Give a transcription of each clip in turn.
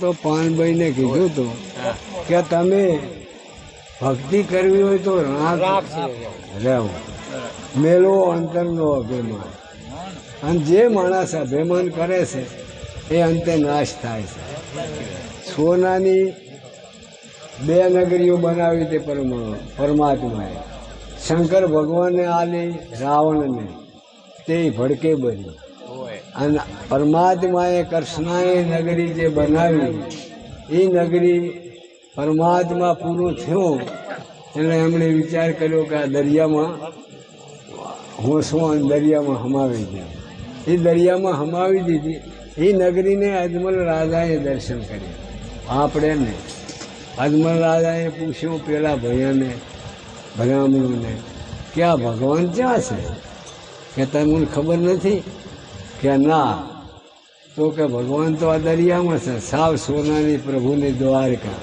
તો પાનભાઈને કીધું હતું કે તમે ભક્તિ કરવી હોય તો રાખ. રહેવો મેલો અંતરનો અભિમાન. અને જે માણસ અભિમાન કરે છે એ અંતે નાશ થાય છે. સોનાની બે નગરીઓ બનાવી તે પરમા પરમાત્માએ. શંકર ભગવાને આલી રાવણને. તે ભડકે બની. અને પરમાત્માએ કૃષ્ણાએ નગરી જે બનાવી, એ નગરી પરમાત્મા પૂરું થયું. એટલે એમણે વિચાર કર્યો કે આ દરિયામાં હું શું દરિયામાં હમાવી દઉં એ દરિયામાં હમાવી દીધી. એ નગરીને અજમલ રાજાએ દર્શન કર્યા. આપણે ને. અજમલ રાજાએ પૂછ્યું પેલા ભૈયાને બ્રાહ્મણોને કે આ ભગવાન ક્યાં છે? કે તમને ખબર નથી? કે ના તો કે ભગવાન તો આ દરિયામાં છે સાવ સોનાની પ્રભુની દ્વારકા.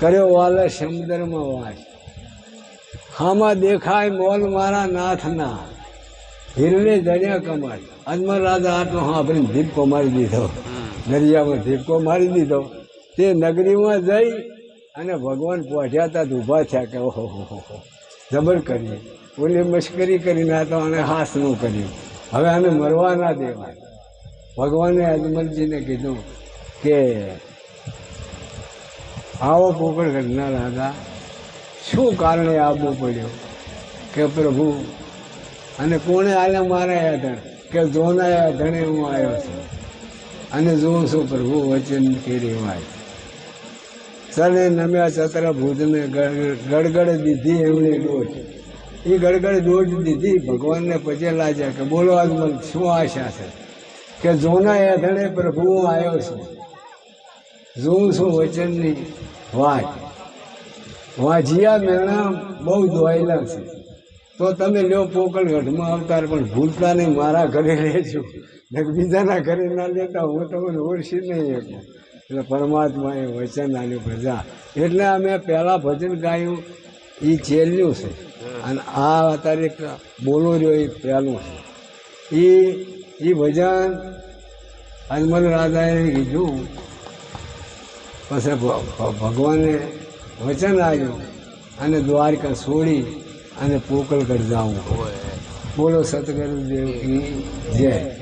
કર્યો વાલે સમુદ્રમાં વાસ. હામાં દેખાય મોલ મારા નાથના. હિરને દરિયા કમાલ અજમર રાજા આટલો સાંભળીને ધીપકો મારી દીધો. દરિયામાં ધીપકો મારી દીધો. તે નગરીમાં જઈ અને ભગવાન પહોંચ્યા હતા તો ઊભા થયા કે ઓહો હો હો હો. જબર કરી. ઓલી મશ્કરી કરીને આ તો આને હાસનું કર્યું હવે આને મરવા ના દેવાય. ભગવાને અજમલજીને કીધું કે, આવો પોકળ ઘટના હતા શું કારણે આવવું પડ્યું? કે પ્રભુ, અને કોણે આને મારા ધણ? કે જોના ધણે હું આવ્યો છું? અને જોઉં છું પ્રભુ વચન કેરી રેવાય સને નમ્યા ચત્ર ભૂતને ગડગડ દીધી એમણે ડોજ એ ગડગડ ડોજ દીધી. ભગવાનને પચેલા છે કે બોલો અજમલ શું આશા છે? કે જોના યાદણે પ્રભુ હું આવ્યો છું. જોઉં છું વચનની વાત. વાજિયા મેણા બહુ દોયેલા છે. તો તમે લ્યો પોકળ ગઢમાં અવતાર, પણ ભૂલતા નહીં મારા ઘરે રહેજો. બીજાના ઘરે ના લેતા હું તમને ઓળશી નહીં શકું. એટલે પરમાત્માએ વચન આની પ્રજા. એટલે અમે પહેલાં ભજન ગાયું એ ચેલ્યું છે. અને આ અત્યારે એક બોલો રહ્યો એ પહેલું છે. એ એ ભજન અજમલ રાજાએ કીધું પછી ભગવાને વચન આવ્યું અને દ્વારકા છોડી અને પોકળગઢ હોય બોલો સતગુરુદેવ જય.